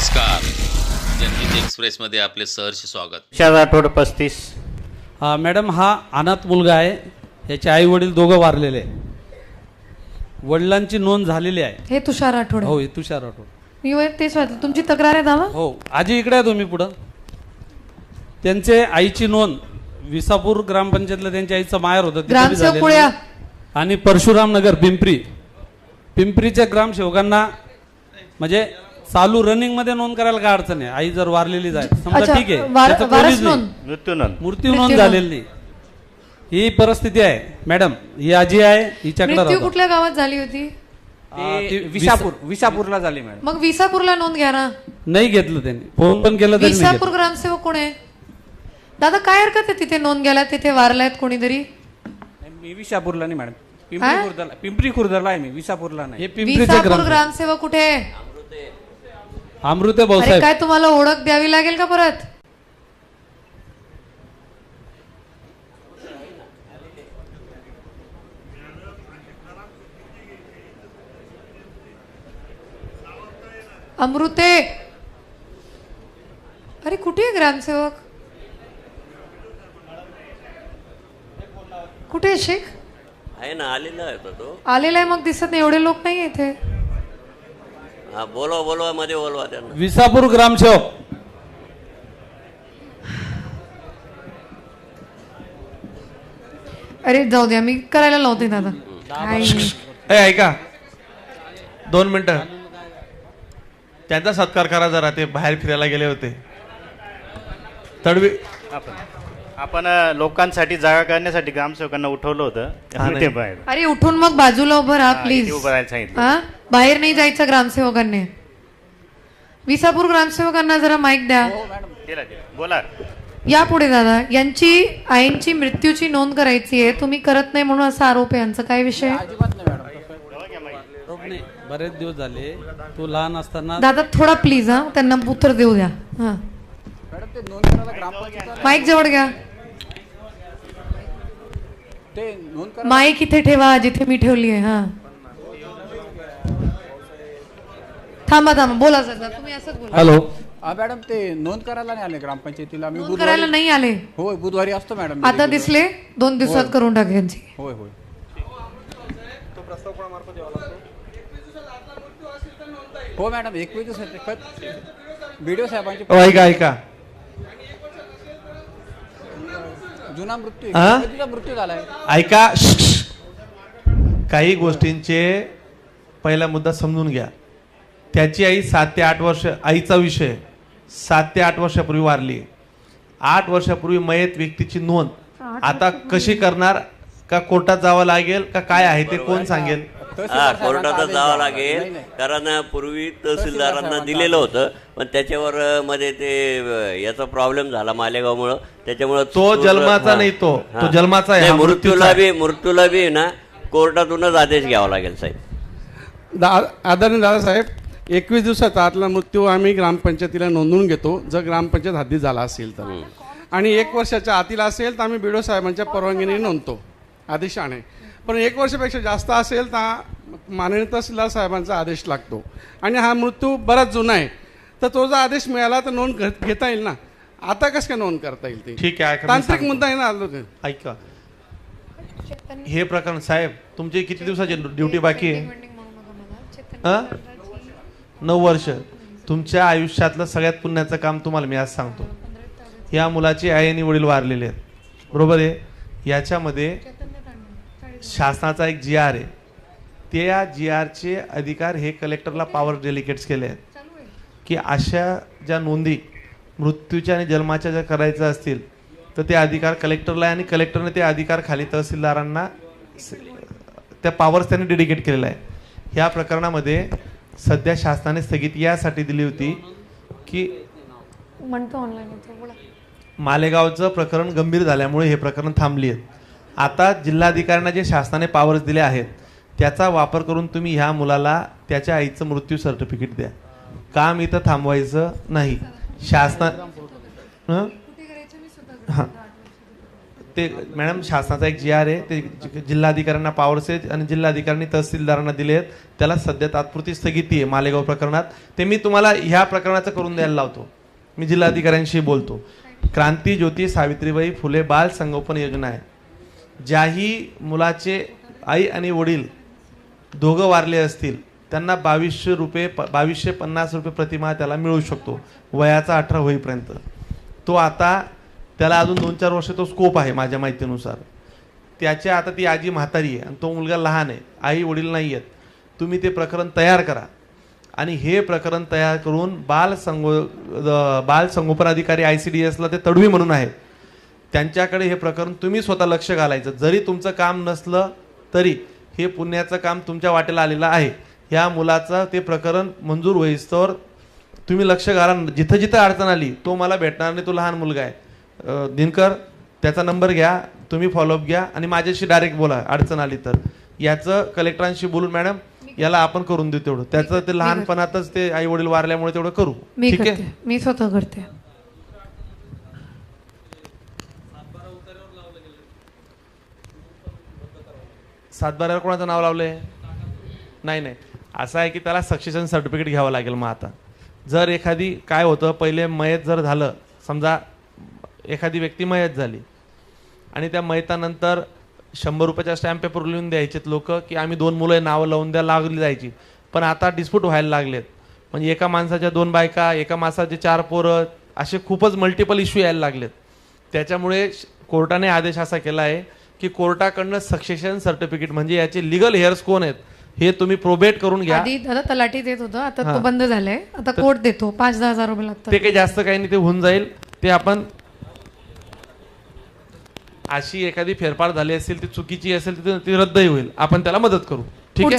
नमस्कार. जनहित एक्सप्रेसमध्ये आपले सहर्ष स्वागत. विशाल राठोड पस्तीस. हा मॅडम हा अनाथ मुलगा आहे. याचे आई वडील दोघं वारलेले आहे. वडिलांची नोंद झालेली आहे. हे तुषार आठवडे हो हे तुषार राठोड. मी वर तेच वाटलं तुमची तक्रार आहे दादा? हो आजी इकडे आहे तुम्ही पुढं. त्यांचे आईची नोंद विसापूर ग्रामपंचायतला त्यांच्या आईचं माहेर होतं तिथे बी ग्रामसेवक झालेलं पुढे आहे. या. आणि परशुराम नगर पिंपरी. पिंपरीच्या ग्रामसेवकांना म्हणजे चालू रनिंगमध्ये नोंद करायला काय अडचण आहे? आई जर वारलेली जाय समजा अच्छा ठीक आहे वार- त्याचं वारस कोणीच नाही. नोंद. मृत्यू नोंद. मृत्यू नोंद मृत्यू झालेली नाही. ही परिस्थिती आहे. मॅडम ही आजी आहे हिच्याकडे मृत्यू राहतो. कुठल्या गावात झाली होती? ती ते विसापूर विसापूरला झाली मॅडम. मग विसापूरला नोंद घ्या ना. नाही घेतलं त्यांनी. फोन पण केलं तरी नाही विसापूर घेतलं. ग्रामसेवक कोण आहे? दादा काय हरकत आहे तिथे नोंद घ्यायला? तिथे वारलायत कोणीतरी? मी विसापूरला नाही मॅडम. पिंपरी खुर्दला पिंपरी खुर्दला आहे मी विसापूरला नाही. हे पिंपरीचे विसापूर ग्राम ग्रामसेवक कुठे आहे? अमृते अरे भाऊसाहेब काय तुम्हाला ओळख द्यावी लागेल का परत? अमृते! अरे कुठे आहे ग्रामसेवक? कुठे आहे शेख? आहे ना आलेला आहे तो तो. आलेला आहे मग दिसत नाही. एवढे लोक नाही इथे. हा बोलवा बोलवा मध्ये बोलवा त्यांना. विसापूर ग्रामसेवक. अरे जाऊ द्या मी करायला लावते दादा. काय नाही. ए ऐका. दोन मिनिटं. त्यांचा सत्कार करा जरा ते बाहेर फिरायला गेले होते. तडवी आपण लोकांसाठी जागा करण्यासाठी ग्रामसेवकांना उठवलं होतं. हा. ते बाहेर. अरे उठून मग बाजूला उभं राहा हा, प्लीज उभं राहायला सांगितलं. हा? बाहेर नाही जायचं ग्रामसेवकांनी. विसापूर ग्रामसेवकांना जरा माईक द्या. दिला दिला बोला. या पुढे दादा. यांची आईंची मृत्यूची नोंद करायची आहे. तुम्ही करत नाही म्हणून असा आरोप आहे. यांचा काय विषय? अजिबात नाही मॅडम नाही, बरेच दिवस झाले. तू लहान असताना दादा थोडा प्लीज हा. त्यांना उत्तर देऊ द्या. हा. मॅडम ते नोंद करायला ग्रामपंचायत माईक जवळ घ्या. माईक इथे ठेवा जिथे मी ठेवली आहे हा. थांबा थांबा बोला सर तुम्ही असंच बोला. हॅलो. हा मॅडम ते नोंद करायला नाही आले ग्रामपंचायतीला. मी नोंद करायला बुधवारी नाही आले. होय बुधवारी असतो मॅडम आता दिसले दोन दिवसात करून टाक यांची. होय होय. हो मॅडम एकवीस दिवसाचे व्हिडिओ साहेबांचे ओ, ऐका ऐका. जुना मृत्यू हा? झालाय? ऐका. काही गोष्टींचे पहिला मुद्दा समजून घ्या. त्याची आई सात ते आठ वर्ष आईचा विषय. सात ते आठ वर्षापूर्वी वारली. आठ वर्षापूर्वी मयत व्यक्तीची नोंद. आता कशी करणार? का कोर्टात जावं लागेल? का काय आहे ते कोण सांगेल? कोर्टातच आदेश जावं. लागेल. कारण पूर्वी तहसीलदार तहसीलदारांना दिलेलं होतं पण त्याच्यावर मध्ये ते याचा प्रॉब्लेम झाला मालेगावमुळं त्याच्यामुळं तो तो- जन्माचा. नाही तो. तो. जन्माचा आहे, हा मृत्यूला. बी मृत्यूला बी ना कोर्टातूनच आदेश घ्यावा लागेल साहेब दा आदरणीय दादासाहेब एकवीस दिवसाचा आतला मृत्यू आम्ही ग्रामपंचायतीला नोंदवून घेतो जर ग्रामपंचायत हद्दीत झाला असेल तर आणि एक वर्षाच्या आतील असेल तर आम्ही बिडो साहेबांच्या परवानगीने नोंदतो आदेशाने पण एक वर्षापेक्षा जास्त असेल तर माननीय तहसीलदार साहेबांचा आदेश लागतो. आणि हा मृत्यू बराच जुना आहे. तर तो जर आदेश मिळाला तर नोंद घेता येईल ना? आता कसं काय नोंद करता येईल ती? ठीक आहे तांत्रिक. मुद्दा आहे ना आलो ते? ऐका. हे प्रकरण साहेब तुमची किती दिवसाची ड्युटी बाकी आहे? हा? नऊ वर्ष. तुमच्या आयुष्यातलं सगळ्यात पुण्याचं काम तुम्हाला मी आज सांगतो. या मुलाची आई आणि वडील वारलेले आहेत. बरोबर आहे? याच्यामध्ये शासनाचा एक जी आर आहे. त्या जी आरचे अधिकार हे कलेक्टरला पॉवर डेलिकेट्स केले आहेत. की अशा ज्या नोंदी मृत्यूच्या आणि जन्माच्या ज्या करायच्या असतील तर ते अधिकार कलेक्टरला आहे आणि कलेक्टरने ते अधिकार खाली तहसीलदारांना त्या पॉवर्स त्यांनी डेडिकेट केलेला आहे. ह्या प्रकरणामध्ये सध्या शासनाने स्थगिती यासाठी दिली होती की म्हणतो ऑनलाईन मालेगावचं प्रकरण गंभीर झाल्यामुळे हे प्रकरण थांबली आहेत आता जिल्हाधिकाऱ्यांना जे शासनाने पॉवर्स दिले आहेत त्याचा वापर करून तुम्ही ह्या मुलाला त्याच्या आईचं मृत्यू सर्टिफिकेट द्या. काम इथं थांबवायचं नाही. शासना हं? हां. ते मॅडम शासनाचा एक जी आर आहे ते जिल्हाधिकाऱ्यांना पॉवर्स आहेत आणि जिल्हाधिकाऱ्यांनी तहसीलदारांना दिले आहेत. त्याला सध्या तात्पुरती स्थगिती आहे मालेगाव प्रकरणात. ते मी तुम्हाला ह्या प्रकरणाचं करून द्यायला लावतो. मी जिल्हाधिकाऱ्यांशी बोलतो. क्रांती ज्योती सावित्रीबाई फुले बाल संगोपन योजना आहे. ज्याही मुलाचे आई आणि वडील दोघं वारले असतील त्यांना बावीसशे रुपये प बावीसशे पन्नास रुपये प्रतिमा त्याला मिळू शकतो. वयाचा अठरा होईपर्यंत. तो आता त्याला अजून दोन चार वर्ष तो स्कोप आहे माझ्या माहितीनुसार. त्याच्या आता ती आजी म्हातारी आहे आणि तो मुलगा लहान आहे. आई वडील नाही आहेत. तुम्ही ते प्रकरण तयार करा. आणि हे प्रकरण तयार करून बाल संगो बाल संगोपन अधिकारी आय सी डी एसला ते तडवी म्हणून आहेत त्यांच्याकडे हे प्रकरण तुम्ही स्वतः लक्ष घालायचं. जरी तुमचं काम नसलं तरी हे पुण्याचं काम तुमच्या वाटेला आलेलं आहे. ह्या मुलाचं ते प्रकरण मंजूर होईस्तोवर तुम्ही लक्ष घाला. जिथं जिथं अडचण आली तो मला भेटणार नाही तो लहान मुलगा आहे. दिनकर त्याचा नंबर घ्या तुम्ही फॉलोअप घ्या आणि माझ्याशी डायरेक्ट बोला अडचण आली तर. याचं कलेक्टरांशी बोलून मॅडम याला आपण करून देऊ तेवढं. त्याचं ते लहानपणातच ते आई वडील वारल्यामुळे तेवढं करू. ठीक आहे? मी स्वतः करते. सातबाऱ्याला कोणाचं नाव लावलं आहे नाही नाही. असं आहे की त्याला सक्सेशन सर्टिफिकेट घ्यावं लागेल मग आता. जर एखादी काय होतं पहिले मयत जर झालं समजा एखादी व्यक्ती मयत झाली आणि त्या मयतानंतर शंभर रुपयाच्या स्टॅम्प पेपर लिहून द्यायचेत लोक की आम्ही दोन मुलं नावं लावून द्या लागली जायची. पण आता डिस्प्यूट व्हायला लागलेत. म्हणजे एका माणसाच्या दोन बायका एका माणसाचे चार पोरं असे खूपच मल्टिपल इश्यू यायला लागलेत. त्याच्यामुळे श- कोर्टाने आदेश असा केला आहे की कोर्टाकडनं सक्सेशन सर्टिफिकेट म्हणजे याचे लिगल हेअर्स कोण आहेत हे तुम्ही प्रोबेट करून घ्या. आधी दादा तलाठी देत होतं आता. तो बंद झालाय. आता कोर्ट देतो पाच दहा हजार रुपये लागतात. ते काही जास्त काही नाही ते होऊन जाईल. ते आपण अशी एखादी फेरफार झाली असेल ती चुकीची असेल ती रद्दही होईल. आपण त्याला मदत करू. ठीक आहे?